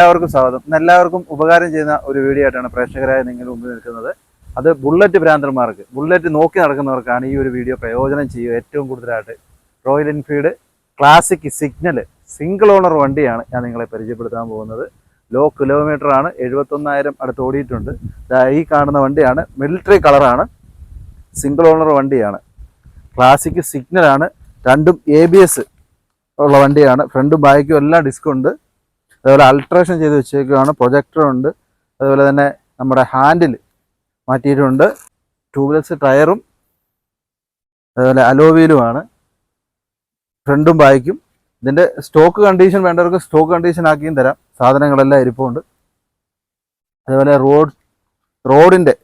എല്ലാവർക്കും സ്വാഗതം. എല്ലാവർക്കും ഉപകാരം ചെയ്യുന്ന ഒരു വീഡിയോ ആയിട്ടാണ് പ്രേക്ഷകരായ നിങ്ങൾ മുമ്പിൽ നിൽക്കുന്നത്. അത് ബുള്ളറ്റ് ഭ്രാന്തന്മാർക്ക് ബുള്ളറ്റ് നോക്കി നടക്കുന്നവർക്കാണ് ഈ ഒരു വീഡിയോ പ്രയോജനം ചെയ്യുക ഏറ്റവും കൂടുതലായിട്ട്. Royal Enfield classic signal single owner വണ്ടിയാണ് ഞാൻ നിങ്ങളെ പരിചയപ്പെടുത്താൻ പോകുന്നത്. ലോ കിലോമീറ്റർ ആണ് എഴുപത്തൊന്നായിരം അടുത്ത് ഓടിയിട്ടുണ്ട്. ഈ കാണുന്ന വണ്ടിയാണ് മിലിറ്ററി കളറാണ് സിംഗിൾ ഓണർ വണ്ടിയാണ്. ക്ലാസിക് സിഗ്നലാണ് രണ്ടും എ ഉള്ള വണ്ടിയാണ്. ഫ്രണ്ടും ബാക്കും എല്ലാം ഡിസ്ക് ഉണ്ട്. അതുപോലെ അൾട്രേഷൻ ചെയ്ത് വെച്ചേക്കുകയാണ് പ്രൊജക്ടറുണ്ട് അതുപോലെ തന്നെ നമ്മുടെ ഹാൻഡിൽ മാറ്റിയിട്ടുണ്ട്. ട്യൂബ്ലെസ് ടയറും അതുപോലെ അലോവീലുമാണ് ഫ്രണ്ടും ബാക്കും ഇതിന്റെ സ്റ്റോക്ക് കണ്ടീഷൻ വേണ്ടവർക്ക് സ്റ്റോക്ക് കണ്ടീഷൻ ആക്കിയും തരാം. സാധനങ്ങളെല്ലാം ഇരിപ്പുണ്ട്. അതുപോലെ റോഡ് റോഡിന്റെ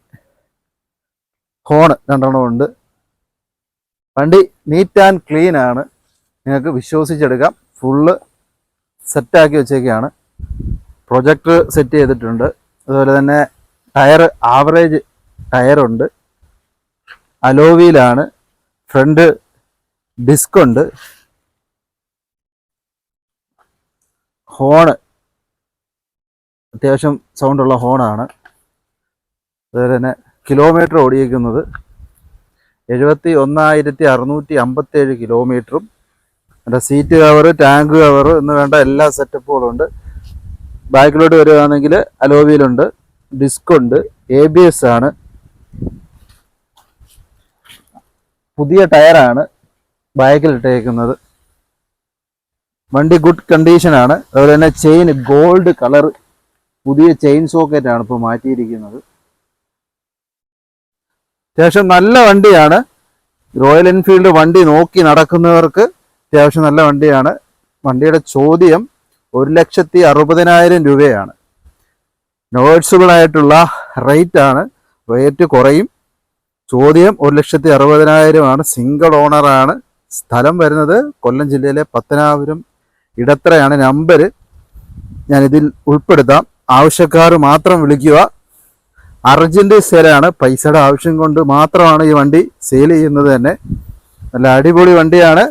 ഹോണ് രണ്ടെണ്ണം ഉണ്ട്. വണ്ടി നീറ്റ് ആൻഡ് ക്ലീൻ ആണ്. നിങ്ങൾക്ക് വിശ്വസിച്ചെടുക്കാം. ഫുള്ള് സെറ്റാക്കി വെച്ചേക്കാണ്. പ്രൊജക്ടർ സെറ്റ് ചെയ്തിട്ടുണ്ട്. അതുപോലെ തന്നെ ടയർ ആവറേജ് ടയറുണ്ട്. അലോവിയിലാണ്. ഫ്രണ്ട് ഡിസ്ക് ഉണ്ട് ഹോണ് അത്യാവശ്യം സൗണ്ടുള്ള ഹോണാണ്. അതുപോലെ തന്നെ കിലോമീറ്റർ ഓടിയേക്കുന്നത് എഴുപത്തി ഒന്നായിരത്തി അറുന്നൂറ്റി അമ്പത്തേഴ് കിലോമീറ്ററും അതിന്റെ സീറ്റ് കവർ ടാങ്ക് കവർ എന്ന് വേണ്ട എല്ലാ സെറ്റപ്പുകളും ഉണ്ട്. ബാക്കിലോട്ട് വരികയാണെങ്കിൽ അലോവിയിലുണ്ട് ഡിസ്ക് ഉണ്ട് എ ബി എസ് ആണ്. പുതിയ ടയറാണ് ബാക്കിൽ ഇട്ടേക്കുന്നത്. വണ്ടി ഗുഡ് കണ്ടീഷനാണ് അതുപോലെ തന്നെ ചെയിൻ ഗോൾഡ് കളർ പുതിയ ചെയിൻ സോക്കറ്റ് ആണ് ഇപ്പോൾ മാറ്റിയിരിക്കുന്നത്. അത്യാവശ്യം നല്ല വണ്ടിയാണ്. റോയൽ എൻഫീൽഡ് വണ്ടി നോക്കി നടക്കുന്നവർക്ക് അത്യാവശ്യം നല്ല വണ്ടിയാണ്. വണ്ടിയുടെ ചോദ്യം ഒരു ലക്ഷത്തി അറുപതിനായിരം രൂപയാണ്. നോവേഴ്സിബിൾ ആയിട്ടുള്ള റേറ്റ് ആണ്. റേറ്റ് കുറയും. ചോദ്യം ഒരു ലക്ഷത്തി അറുപതിനായിരമാണ്. സിംഗിൾ ഓണറാണ് സ്ഥലം വരുന്നത് കൊല്ലം ജില്ലയിലെ പത്തനാപുരം ഇടത്രയാണ് നമ്പർ ഞാനിതിൽ ഉൾപ്പെടുത്താം. ആവശ്യക്കാർ മാത്രം വിളിക്കുക. അർജന്റ് സെയിലാണ് പൈസയുടെ ആവശ്യം കൊണ്ട് മാത്രമാണ് ഈ വണ്ടി സെയിൽ ചെയ്യുന്നത് തന്നെ. നല്ല അടിപൊളി വണ്ടിയാണ്.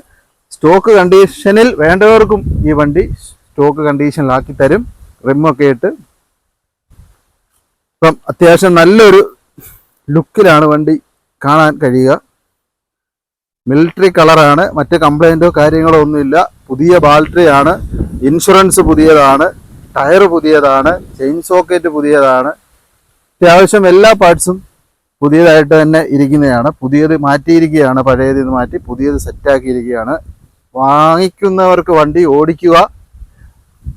സ്റ്റോക്ക് കണ്ടീഷനിൽ വേണ്ടവർക്കും ഈ വണ്ടി സ്റ്റോക്ക് കണ്ടീഷനിലാക്കി തരും. റിമൊക്കെ ഇട്ട്. ഇപ്പം അത്യാവശ്യം നല്ലൊരു ലുക്കിലാണ് വണ്ടി കാണാൻ കഴിയുക. മിലിറ്ററി കളറാണ്. മറ്റ് കംപ്ലൈന്റോ കാര്യങ്ങളോ ഒന്നുമില്ല. പുതിയ ആണ് ഇൻഷുറൻസ് പുതിയതാണ്. ടയർ പുതിയതാണ്. ചെയിൻ സോക്കറ്റ് പുതിയതാണ്. അത്യാവശ്യം എല്ലാ പാർട്സും പുതിയതായിട്ട് തന്നെ ഇരിക്കുന്നതാണ്. പുതിയത് മാറ്റിയിരിക്കുകയാണ്. പഴയത് മാറ്റി പുതിയത് സെറ്റാക്കിയിരിക്കുകയാണ്. വാങ്ങിക്കുന്നവർക്ക് വണ്ടി ഓടിക്കുക.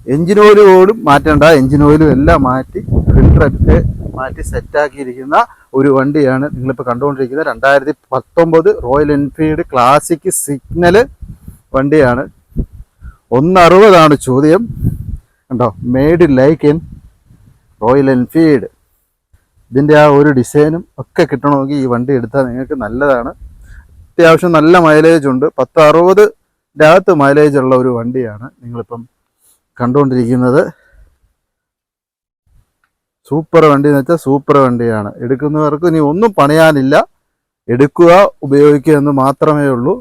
എഞ്ചിൻ ഓയിൽ ഓടും മാറ്റേണ്ട. എഞ്ചിൻ ഓയിലും എല്ലാം മാറ്റി ഫിൽട്ടറൊക്കെ മാറ്റി സെറ്റാക്കിയിരിക്കുന്ന ഒരു വണ്ടിയാണ് നിങ്ങളിപ്പോൾ കണ്ടുകൊണ്ടിരിക്കുന്നത്. രണ്ടായിരത്തി പത്തൊമ്പത് റോയൽ എൻഫീൽഡ് ക്ലാസിക് സിഗ്നൽ വണ്ടിയാണ്. ഒന്നറുപതാണ് ചോദ്യം. കണ്ടോ? Made like in Royal Enfield ഇതിന്റെ ആ ഒരു ഡിസൈനും ഒക്കെ കിട്ടണമെങ്കിൽ ഈ വണ്ടി എടുത്താൽ നിങ്ങൾക്ക് നല്ലതാണ്. അത്യാവശ്യം നല്ല മൈലേജ് ഉണ്ട്. പത്ത് അറുപത് അകത്ത് മൈലേജ് ഉള്ള ഒരു വണ്ടിയാണ് നിങ്ങളിപ്പം കണ്ടുകൊണ്ടിരിക്കുന്നത്. സൂപ്പർ വണ്ടി എന്ന് വെച്ചാൽ സൂപ്പർ വണ്ടിയാണ്. എടുക്കുന്നവർക്ക് ഇനി ഒന്നും പണിയാനില്ല. എടുക്കുക ഉപയോഗിക്കുക എന്ന് മാത്രമേ ഉള്ളൂ.